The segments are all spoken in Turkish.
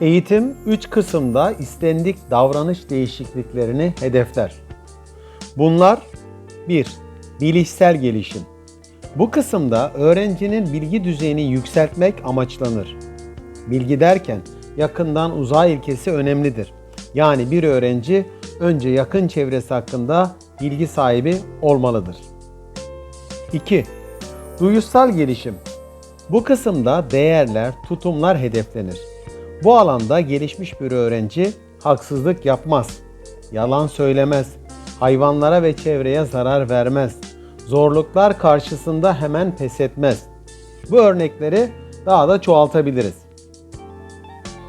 Eğitim 3 kısımda istendik davranış değişikliklerini hedefler. Bunlar 1. Bilişsel gelişim. Bu kısımda öğrencinin bilgi düzeyini yükseltmek amaçlanır. Bilgi derken yakından uzağa ilkesi önemlidir. Yani bir öğrenci önce yakın çevresi hakkında bilgi sahibi olmalıdır. 2. Duyusal gelişim. Bu kısımda değerler, tutumlar hedeflenir. Bu alanda gelişmiş bir öğrenci haksızlık yapmaz, yalan söylemez, hayvanlara ve çevreye zarar vermez, zorluklar karşısında hemen pes etmez. Bu örnekleri daha da çoğaltabiliriz.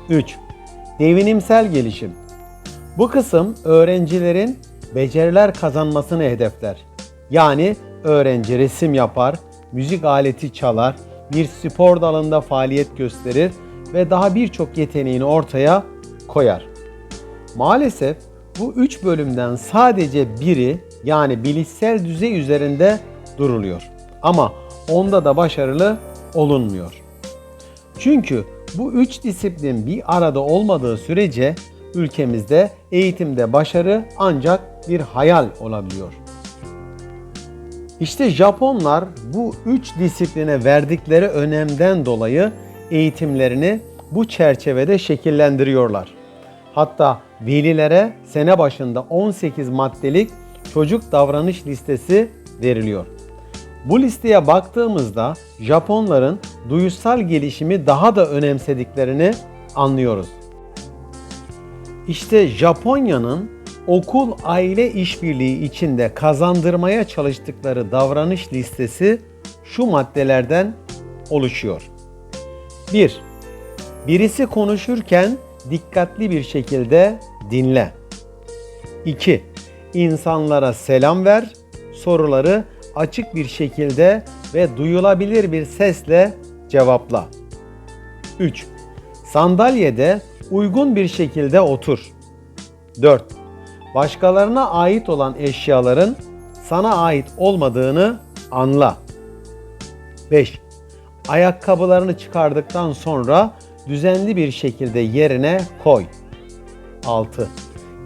3. Devinimsel gelişim. Bu kısım öğrencilerin beceriler kazanmasını hedefler. Yani öğrenci resim yapar, müzik aleti çalar, bir spor dalında faaliyet gösterir ve daha birçok yeteneğini ortaya koyar. Maalesef bu üç bölümden sadece biri yani bilişsel düzey üzerinde duruluyor. Ama onda da başarılı olunmuyor. Çünkü bu üç disiplin bir arada olmadığı sürece ülkemizde eğitimde başarı ancak bir hayal olabiliyor. İşte Japonlar bu üç disipline verdikleri önemden dolayı eğitimlerini bu çerçevede şekillendiriyorlar. Hatta velilere sene başında 18 maddelik çocuk davranış listesi veriliyor. Bu listeye baktığımızda Japonların duyusal gelişimi daha da önemsediklerini anlıyoruz. İşte Japonya'nın okul aile işbirliği içinde kazandırmaya çalıştıkları davranış listesi şu maddelerden oluşuyor. 1. Birisi konuşurken dikkatli bir şekilde dinle. 2. İnsanlara selam ver, soruları açık bir şekilde ve duyulabilir bir sesle cevapla. 3. Sandalyede uygun bir şekilde otur. 4. Başkalarına ait olan eşyaların sana ait olmadığını anla. 5. Ayakkabılarını çıkardıktan sonra düzenli bir şekilde yerine koy. 6.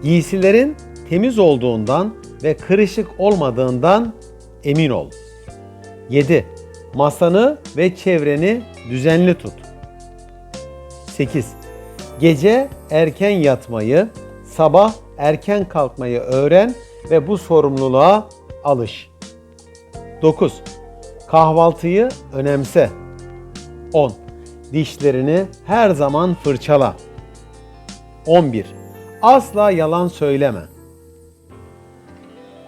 Giysilerin temiz olduğundan ve kırışık olmadığından emin ol. 7. Masanı ve çevreni düzenli tut. 8. Gece erken yatmayı, sabah erken kalkmayı öğren ve bu sorumluluğa alış. 9. Kahvaltıyı önemse. 10. Dişlerini her zaman fırçala. 11. Asla yalan söyleme.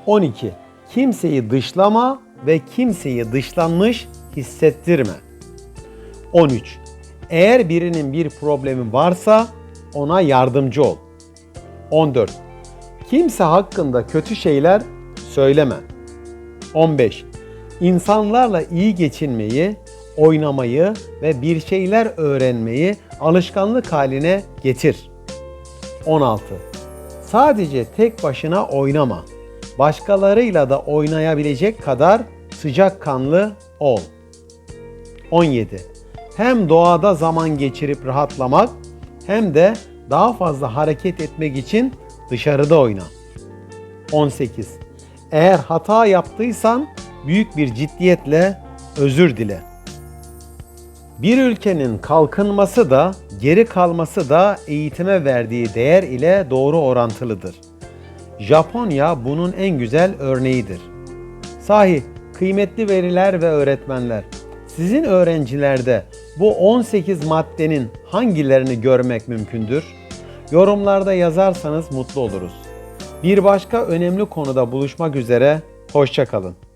12. Kimseyi dışlama ve kimseyi dışlanmış hissettirme. 13. Eğer birinin bir problemi varsa ona yardımcı ol. 14. Kimse hakkında kötü şeyler söyleme. 15. İnsanlarla iyi geçinmeyi, oynamayı ve bir şeyler öğrenmeyi alışkanlık haline getir. 16. Sadece tek başına oynama. Başkalarıyla da oynayabilecek kadar sıcakkanlı ol. 17. Hem doğada zaman geçirip rahatlamak hem de daha fazla hareket etmek için dışarıda oyna. 18. Eğer hata yaptıysan büyük bir ciddiyetle özür dile. Bir ülkenin kalkınması da geri kalması da eğitime verdiği değer ile doğru orantılıdır. Japonya bunun en güzel örneğidir. Sahi kıymetli veriler ve öğretmenler, sizin öğrencilerde bu 18 maddenin hangilerini görmek mümkündür? Yorumlarda yazarsanız mutlu oluruz. Bir başka önemli konuda buluşmak üzere, hoşçakalın.